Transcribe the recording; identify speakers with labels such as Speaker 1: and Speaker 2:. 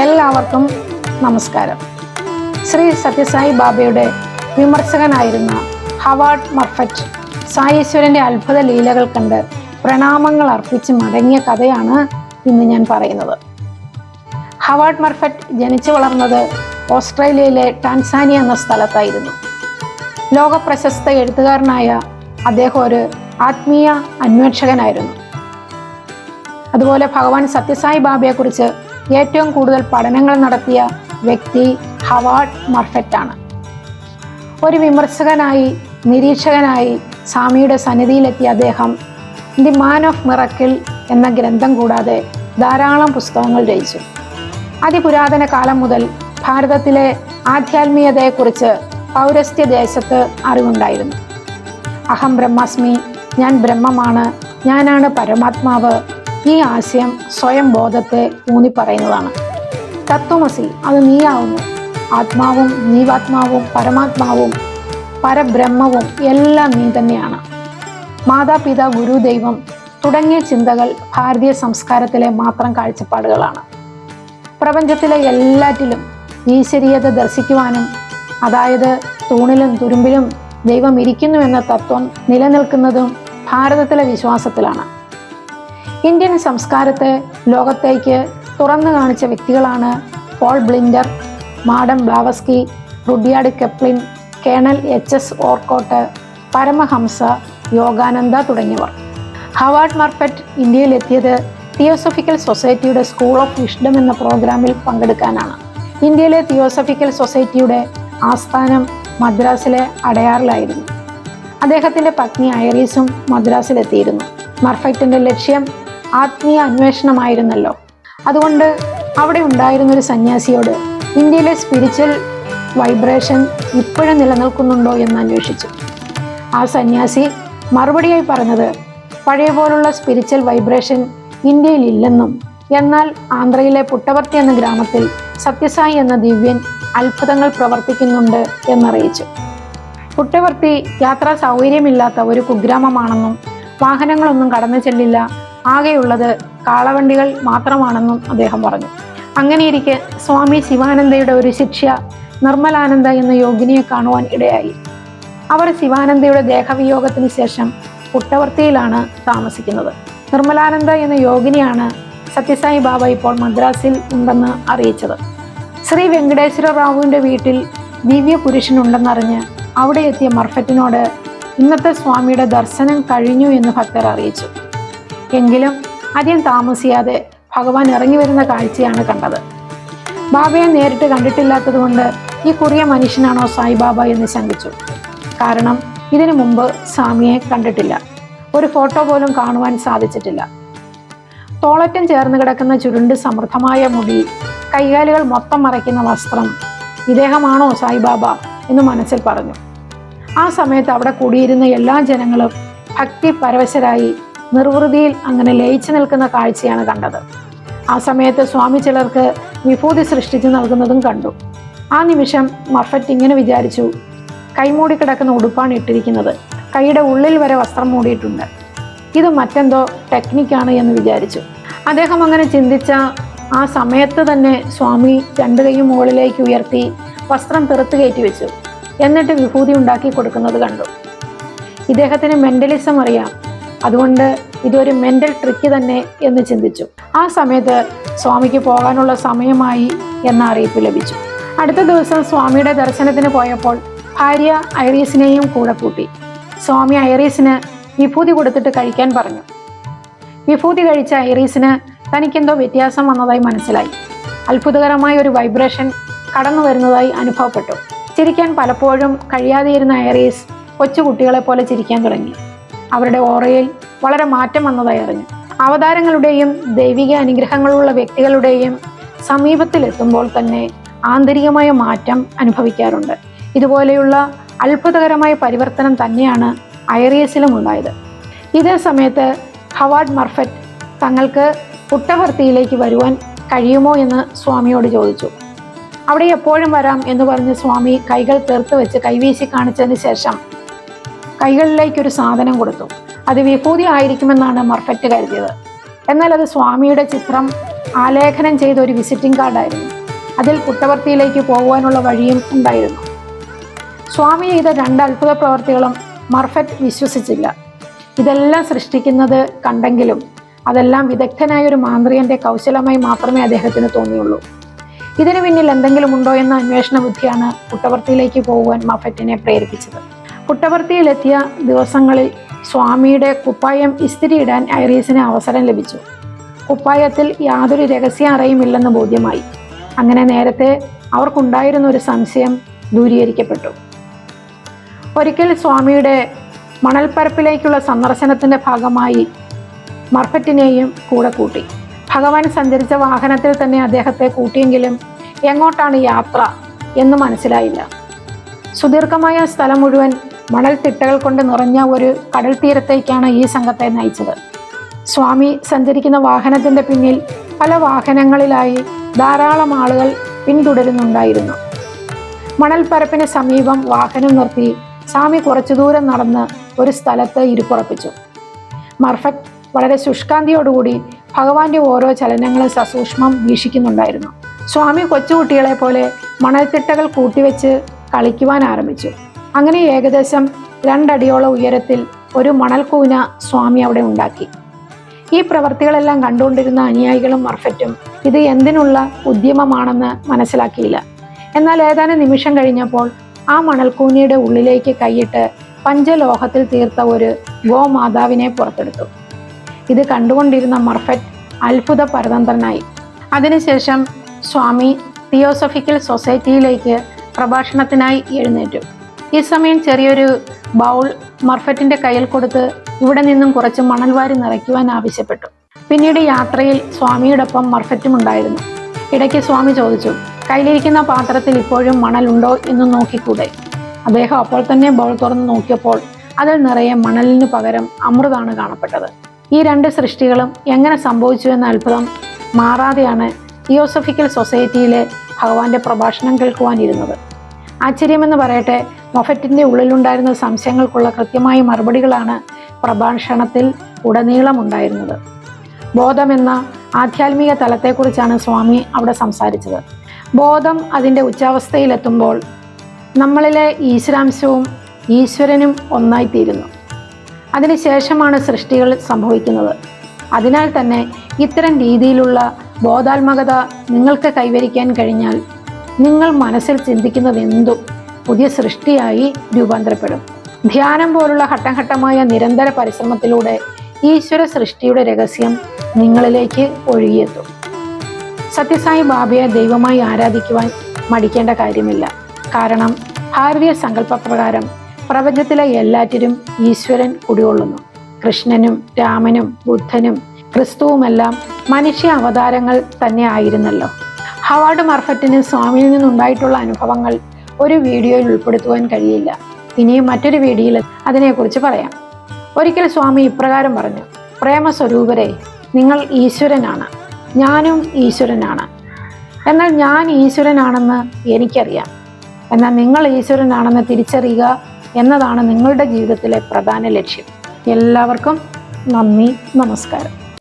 Speaker 1: എല്ലാവർക്കും നമസ്കാരം. ശ്രീ സത്യസായി ബാബയുടെ വിമർശകനായിരുന്ന ഹവാർഡ് മർഫറ്റ് സായീശ്വരന്റെ അത്ഭുത ലീലകൾ കണ്ട് പ്രണാമങ്ങൾ അർപ്പിച്ച് മടങ്ങിയ കഥയാണ് ഇന്ന് ഞാൻ പറയുന്നത്. ഹവാർഡ് മർഫറ്റ് ജനിച്ചു വളർന്നത് ഓസ്ട്രേലിയയിലെ ടാൻസാനിയ എന്ന സ്ഥലത്തായിരുന്നു. ലോക പ്രശസ്ത എഴുത്തുകാരനായ അദ്ദേഹം ഒരു ആത്മീയ അന്വേഷകനായിരുന്നു. അതുപോലെ ഭഗവാൻ സത്യസായി ബാബയെക്കുറിച്ച് ഏറ്റവും കൂടുതൽ പഠനങ്ങൾ നടത്തിയ വ്യക്തി ഹവാർഡ് മർഫറ്റ് ആണ് ഒരു വിമർശകനായി നിരീക്ഷകനായി സ്വാമിയുടെ സന്നിധിയിലെത്തിയ അദ്ദേഹം ദി മാൻ ഓഫ് മിറക്കിൾ എന്ന ഗ്രന്ഥം കൂടാതെ ധാരാളം പുസ്തകങ്ങൾ രചിച്ചു. അതിപുരാതന കാലം മുതൽ ഭാരതത്തിലെ ആധ്യാത്മീയതയെക്കുറിച്ച് പൗരസ്ത്യ ദേശത്ത് അറിവുണ്ടായിരുന്നു. അഹം ബ്രഹ്മാസ്മി ഞാൻ ബ്രഹ്മമാണ് ഞാനാണ് പരമാത്മാവ് ഈ ആശയം സ്വയം ബോധത്തെ ഊന്നിപ്പറയുന്നതാണ്. തത്വമസി അത് നീയാവുന്നു. ആത്മാവും നീവാത്മാവും പരമാത്മാവും പരബ്രഹ്മവും എല്ലാം നീ തന്നെയാണ്. മാതാപിതാ ഗുരുദൈവം തുടങ്ങിയ ചിന്തകൾ ഭാരതീയ സംസ്കാരത്തിലെ മാത്രം കാഴ്ചപ്പാടുകളാണ്. പ്രപഞ്ചത്തിലെ എല്ലാറ്റിലും ഈശ്വരീയത ദർശിക്കുവാനും അതായത് തൂണിലും തുരുമ്പിലും ദൈവം ഇരിക്കുന്നു എന്ന തത്വം നിലനിൽക്കുന്നതും ഭാരതത്തിലെ വിശ്വാസത്തിലാണ്. ഇന്ത്യൻ സംസ്കാരത്തെ ലോകത്തേക്ക് തുറന്നു കാണിച്ച വ്യക്തികളാണ് Paul Blinder madam Blavatsky Rudyard Kipling colonel H S Olcott Paramahansa Yogananda തുടങ്ങിയവർ. ഹവാർഡ് മർഫറ്റ് ഇന്ത്യയിലെത്തിയത് തിയോസഫിക്കൽ സൊസൈറ്റിയുടെ സ്കൂൾ ഓഫ് വിഷ്ഡം എന്ന പ്രോഗ്രാമിൽ പങ്കെടുക്കാനാണ്. ഇന്ത്യയിലെ തിയോസഫിക്കൽ സൊസൈറ്റിയുടെ ആസ്ഥാനം മദ്രാസിലെ അടയാറിലായിരുന്നു. അദ്ദേഹത്തിന്റെ പത്നി ഐറീസും മദ്രാസിലെത്തിയിരുന്നു. മർഫൈറ്റിന്റെ ലക്ഷ്യം ആത്മീയ അന്വേഷണമായിരുന്നല്ലോ. അതുകൊണ്ട് അവിടെ ഉണ്ടായിരുന്ന ഒരു സന്യാസിയോട് ഇന്ത്യയിലെ സ്പിരിച്വൽ വൈബ്രേഷൻ ഇപ്പോഴും നിലനിൽക്കുന്നുണ്ടോ എന്ന് അന്വേഷിച്ചു. ആ സന്യാസി മറുപടിയായി പറഞ്ഞത് പഴയ പോലുള്ള സ്പിരിച്വൽ വൈബ്രേഷൻ ഇന്ത്യയിൽ ഇല്ലെന്നും എന്നാൽ ആന്ധ്രയിലെ പുട്ടവർത്തി എന്ന ഗ്രാമത്തിൽ സത്യസായി എന്ന ദിവ്യൻ അത്ഭുതങ്ങൾ പ്രവർത്തിക്കുന്നുണ്ട് എന്നറിയിച്ചു. പുട്ടവർത്തി യാത്രാ സൗകര്യമില്ലാത്ത ഒരു കുഗ്രാമമാണെന്നും വാഹനങ്ങളൊന്നും കടന്നു ചെല്ലില്ല ആകെയുള്ളത് കാളവണ്ടികൾ മാത്രമാണെന്നും അദ്ദേഹം പറഞ്ഞു. അങ്ങനെയിരിക്കെ സ്വാമി ശിവാനന്ദയുടെ ഒരു ശിക്ഷ നിർമ്മലാനന്ദ എന്ന യോഗിനിയെ കാണുവാൻ ഇടയായി. അവർ ശിവാനന്ദയുടെ ദേഹവിയോഗത്തിന് ശേഷം പുട്ടവർത്തിയിലാണ് താമസിക്കുന്നത്. നിർമ്മലാനന്ദ എന്ന യോഗിനിയാണ് സത്യസായി ബാബ ഇപ്പോൾ മദ്രാസിൽ ഉണ്ടെന്ന് അറിയിച്ചത്. ശ്രീ വെങ്കടേശ്വര റാവുവിന്റെ വീട്ടിൽ ദിവ്യ പുരുഷനുണ്ടെന്നറിഞ്ഞ് അവിടെ എത്തിയ മർഫറ്റിനോട് ഇന്നത്തെ സ്വാമിയുടെ ദർശനം കഴിഞ്ഞു എന്ന് ഭക്തർ അറിയിച്ചു. എങ്കിലും അധികം താമസിയാതെ ഭഗവാൻ ഇറങ്ങി വരുന്ന കാഴ്ചയാണ് കണ്ടത്. ബാബയെ നേരിട്ട് കണ്ടിട്ടില്ലാത്തതുകൊണ്ട് ഈ കുറിയ മനുഷ്യനാണോ സായിബാബ എന്ന് ശങ്കിച്ചു. കാരണം ഇതിനു മുമ്പ് സ്വാമിയെ കണ്ടിട്ടില്ല. ഒരു ഫോട്ടോ പോലും കാണുവാൻ സാധിച്ചിട്ടില്ല. തോളറ്റം ചേർന്ന് കിടക്കുന്ന ചുരുണ്ട് സമൃദ്ധമായ മുടി കൈകാലുകൾ മൊത്തം മറയ്ക്കുന്ന വസ്ത്രം ഇദ്ദേഹമാണോ സായിബാബ എന്ന് മനസ്സിൽ പറഞ്ഞു. ആ സമയത്ത് അവിടെ കൂടിയിരുന്ന എല്ലാ ജനങ്ങളും ഭക്തി പരവശരായി നിർവൃതിയിൽ അങ്ങനെ ലയിച്ചു നിൽക്കുന്ന കാഴ്ചയാണ് കണ്ടത്. ആ സമയത്ത് സ്വാമി ചിലർക്ക് വിഭൂതി സൃഷ്ടിച്ചു നൽകുന്നതും കണ്ടു. ആ നിമിഷം മഫറ്റ് ഇങ്ങനെ വിചാരിച്ചു കൈമൂടി കിടക്കുന്ന ഉടുപ്പാണ് ഇട്ടിരിക്കുന്നത്. കൈയുടെ ഉള്ളിൽ വരെ വസ്ത്രം മൂടിയിട്ടുണ്ട്. ഇത് മറ്റെന്തോ ടെക്നിക്കാണ് എന്ന് വിചാരിച്ചു. അദ്ദേഹം അങ്ങനെ ചിന്തിച്ച ആ സമയത്ത് തന്നെ സ്വാമി രണ്ട് കൈയും മുകളിലേക്ക് ഉയർത്തി വസ്ത്രം തെറുത്ത് കയറ്റി വെച്ചു. എന്നിട്ട് വിഭൂതി ഉണ്ടാക്കി കൊടുക്കുന്നത് കണ്ടു. ഇദ്ദേഹത്തിന് മെന്റലിസം അറിയാം. അതുകൊണ്ട് ഇതൊരു മെന്റൽ ട്രിക്ക് തന്നെ എന്ന് ചിന്തിച്ചു. ആ സമയത്ത് സ്വാമിക്ക് പോകാനുള്ള സമയമായി എന്ന അറിയിപ്പ് ലഭിച്ചു. അടുത്ത ദിവസം സ്വാമിയുടെ ദർശനത്തിന് പോയപ്പോൾ ഭാര്യ ഐറീസിനെയും കൂടെ കൂട്ടി. സ്വാമി ഐറീസിന് വിഭൂതി കൊടുത്തിട്ട് കഴിക്കാൻ പറഞ്ഞു. വിഭൂതി കഴിച്ച ഐറീസിന് തനിക്കെന്തോ വ്യത്യാസം വന്നതായി മനസ്സിലായി. അത്ഭുതകരമായ ഒരു വൈബ്രേഷൻ കടന്നു വരുന്നതായി അനുഭവപ്പെട്ടു. ചിരിക്കാൻ പലപ്പോഴും കഴിയാതെയിരുന്ന ഐറീസ് കൊച്ചുകുട്ടികളെ പോലെ ചിരിക്കാൻ തുടങ്ങി. അവരുടെ ഓറയിൽ വളരെ മാറ്റം വന്നതായി അറിഞ്ഞു. അവതാരങ്ങളുടെയും ദൈവിക അനുഗ്രഹങ്ങളുള്ള വ്യക്തികളുടെയും സമീപത്തിലെത്തുമ്പോൾ തന്നെ ആന്തരികമായ മാറ്റം അനുഭവിക്കാറുണ്ട്. ഇതുപോലെയുള്ള അത്ഭുതകരമായ പരിവർത്തനം തന്നെയാണ് ഐറിയസിലും ഉണ്ടായത്. ഇതേ സമയത്ത് ഹവാർഡ് മർഫറ്റ് തങ്ങൾക്ക് പുട്ടവർത്തിയിലേക്ക് വരുവാൻ കഴിയുമോ എന്ന് സ്വാമിയോട് ചോദിച്ചു. അവിടെ എപ്പോഴും വരാം എന്ന് പറഞ്ഞ് സ്വാമി കൈകൾ തീർത്ത് വെച്ച് കൈവീശി കാണിച്ചതിന് ശേഷം കൈകളിലേക്ക് ഒരു സാധനം കൊടുത്തു. അത് വിഭൂതി ആയിരിക്കുമെന്നാണ് മർഫറ്റ് കരുതിയത്. എന്നാൽ അത് സ്വാമിയുടെ ചിത്രം ആലേഖനം ചെയ്ത ഒരു വിസിറ്റിംഗ് കാർഡായിരുന്നു. അതിൽ പുട്ടവർത്തിയിലേക്ക് പോകുവാനുള്ള വഴിയും ഉണ്ടായിരുന്നു. സ്വാമി ചെയ്ത രണ്ട് അത്ഭുത പ്രവർത്തികളും മർഫറ്റ് വിശ്വസിച്ചില്ല. ഇതെല്ലാം സൃഷ്ടിക്കുന്നത് കണ്ടെങ്കിലും അതെല്ലാം വിദഗ്ധനായ ഒരു മാന്ത്രികന്റെ കൗശലമായി മാത്രമേ അദ്ദേഹത്തിന് തോന്നിയുള്ളൂ. ഇതിനു പിന്നിൽ എന്തെങ്കിലും ഉണ്ടോ എന്ന അന്വേഷണ ബുദ്ധിയാണ് പുട്ടവർത്തിയിലേക്ക് പോകുവാൻ മഫറ്റിനെ പ്രേരിപ്പിച്ചത്. പുട്ടവർത്തിയിലെത്തിയ ദിവസങ്ങളിൽ സ്വാമിയുടെ കുപ്പായം ഇസ്തിരിയിടാൻ ഐറീസിന് അവസരം ലഭിച്ചു. കുപ്പായത്തിൽ യാതൊരു രഹസ്യ അറയുമില്ലെന്ന് ബോധ്യമായി. അങ്ങനെ നേരത്തെ അവർക്കുണ്ടായിരുന്ന ഒരു സംശയം ദൂരീകരിക്കപ്പെട്ടു. ഒരിക്കൽ സ്വാമിയുടെ മണൽപ്പരപ്പിലേക്കുള്ള സന്ദർശനത്തിന്റെ ഭാഗമായി മർഫറ്റിനെയും കൂടെ കൂട്ടി. ഭഗവാൻ സഞ്ചരിച്ച വാഹനത്തിൽ തന്നെ അദ്ദേഹത്തെ കൂട്ടിയെങ്കിലും എങ്ങോട്ടാണ് യാത്ര എന്ന് മനസ്സിലായില്ല. സുദീർഘമായ സ്ഥലം മുഴുവൻ മണൽ തിട്ടകൾ കൊണ്ട് നിറഞ്ഞ ഒരു കടൽ തീരത്തേക്കാണ് ഈ സംഘത്തെ നയിച്ചത്. സ്വാമി സഞ്ചരിക്കുന്ന വാഹനത്തിന്റെ പിന്നിൽ പല വാഹനങ്ങളിലായി ധാരാളം ആളുകൾ പിന്തുടരുന്നുണ്ടായിരുന്നു. മണൽപ്പരപ്പിന് സമീപം വാഹനം നിർത്തി സ്വാമി കുറച്ചു ദൂരം നടന്ന് ഒരു സ്ഥലത്ത് ഇരിപ്പുറപ്പിച്ചു. മർഫക്ട് വളരെ ശുഷ്കാന്തിയോടുകൂടി ഭഗവാന്റെ ഓരോ ചലനങ്ങളും സസൂക്ഷ്മം വീക്ഷിക്കുന്നുണ്ടായിരുന്നു. സ്വാമി കൊച്ചുകുട്ടികളെ പോലെ മണൽത്തിട്ടകൾ കൂട്ടിവെച്ച് കളിക്കുവാൻ ആരംഭിച്ചു. അങ്ങനെ ഏകദേശം രണ്ടടിയോളം ഉയരത്തിൽ ഒരു മണൽക്കൂന സ്വാമി അവിടെ ഉണ്ടാക്കി. ഈ പ്രവർത്തികളെല്ലാം കണ്ടുകൊണ്ടിരുന്ന അനുയായികളും മർഫറ്റും ഇത് എന്തിനുള്ള ഉദ്യമമാണെന്ന് മനസ്സിലാക്കിയില്ല. എന്നാൽ ഏതാനും നിമിഷം കഴിഞ്ഞപ്പോൾ ആ മണൽക്കൂനയുടെ ഉള്ളിലേക്ക് കൈയിട്ട് പഞ്ചലോഹത്തിൽ തീർത്ത ഒരു ഗോമാതാവിനെ പുറത്തെടുത്തു. ഇത് കണ്ടുകൊണ്ടിരുന്ന മർഫറ്റ് അത്ഭുത പരതന്ത്രനായി അതിനുശേഷം സ്വാമി തിയോസഫിക്കൽ സൊസൈറ്റിയിലേക്ക് പ്രഭാഷണത്തിനായി എഴുന്നേറ്റു. ഈ സമയം ചെറിയൊരു ബൗൾ മർഫറ്റിന്റെ കയ്യിൽ കൊടുത്ത് ഇവിടെ നിന്നും കുറച്ച് മണൽവാരി നിറയ്ക്കുവാൻ ആവശ്യപ്പെട്ടു. പിന്നീട് യാത്രയിൽ സ്വാമിയോടൊപ്പം മർഫറ്റും ഉണ്ടായിരുന്നു. ഇടയ്ക്ക് സ്വാമി ചോദിച്ചു കയ്യിലിരിക്കുന്ന പാത്രത്തിൽ ഇപ്പോഴും മണലുണ്ടോ എന്ന് നോക്കിക്കൂടെ? അദ്ദേഹം അപ്പോൾ തന്നെ ബൗൾ തുറന്ന് നോക്കിയപ്പോൾ അതിൽ നിറയെ മണലിന് പകരം അമൃതാണ് കാണപ്പെട്ടത്. ഈ രണ്ട് സൃഷ്ടികളും എങ്ങനെ സംഭവിച്ചു എന്ന അത്ഭുതം മാറാതെയാണ് തിയോസഫിക്കൽ സൊസൈറ്റിയിലെ ഭഗവാന്റെ പ്രഭാഷണം കേൾക്കുവാനിരുന്നത്. ആശ്ചര്യമെന്ന് പറയട്ടെ മൊഫറ്റിന്റെ ഉള്ളിലുണ്ടായിരുന്ന സംശയങ്ങൾക്കുള്ള കൃത്യമായ മറുപടികളാണ് പ്രഭാഷണത്തിൽ ഉടനീളം ഉണ്ടായിരുന്നത് ബോധമെന്ന ആധ്യാത്മിക തലത്തെക്കുറിച്ചാണ് സ്വാമി അവിടെ സംസാരിച്ചത്. ബോധം അതിന്റെ ഉച്ചാവസ്ഥയിലെത്തുമ്പോൾ നമ്മളിലെ ഈശ്വരാംശവും ഈശ്വരനും ഒന്നായിത്തീരുന്നു. അതിനുശേഷമാണ് സൃഷ്ടികൾ സംഭവിക്കുന്നത്. അതിനാൽ തന്നെ ഇത്തരം രീതിയിലുള്ള ബോധാത്മകത നിങ്ങൾക്ക് കൈവരിക്കാൻ കഴിഞ്ഞാൽ നിങ്ങൾ മനസ്സിൽ ചിന്തിക്കുന്നത് എന്തും പുതിയ സൃഷ്ടിയായി രൂപാന്തരപ്പെടും. ധ്യാനം പോലുള്ള ഘട്ടംഘട്ടമായ നിരന്തര പരിശ്രമത്തിലൂടെ ഈശ്വര സൃഷ്ടിയുടെ രഹസ്യം നിങ്ങളിലേക്ക് ഒഴുകിയെത്തും. സത്യസായി ബാബയെ ദൈവമായി ആരാധിക്കുവാൻ മടിക്കേണ്ട കാര്യമില്ല. കാരണം ഭാരതീയ സങ്കല്പപ്രകാരം പ്രപഞ്ചത്തിലെ എല്ലാറ്റിലും ഈശ്വരൻ കുടികൊള്ളുന്നു. കൃഷ്ണനും രാമനും ബുദ്ധനും ക്രിസ്തുവുമെല്ലാം മനുഷ്യ അവതാരങ്ങൾ തന്നെ ആയിരുന്നല്ലോ. ഹവാർഡ് മർഫറ്റിന് സ്വാമിയിൽ നിന്നുണ്ടായിട്ടുള്ള അനുഭവങ്ങൾ ഒരു വീഡിയോയിൽ ഉൾപ്പെടുത്തുവാൻ കഴിയില്ല. ഇനിയും മറ്റൊരു വീഡിയോയിൽ അതിനെക്കുറിച്ച് പറയാം. ഒരിക്കൽ സ്വാമി ഇപ്രകാരം പറഞ്ഞു പ്രേമസ്വരൂപരെ നിങ്ങൾ ഈശ്വരനാണ്. ഞാനും ഈശ്വരനാണ്. എന്നാൽ ഞാൻ ഈശ്വരനാണെന്ന് എനിക്കറിയാം. എന്നാൽ നിങ്ങൾ ഈശ്വരനാണെന്ന് തിരിച്ചറിയുക എന്നതാണ് നിങ്ങളുടെ ജീവിതത്തിലെ പ്രധാന ലക്ഷ്യം. എല്ലാവർക്കും നന്ദി നമസ്കാരം.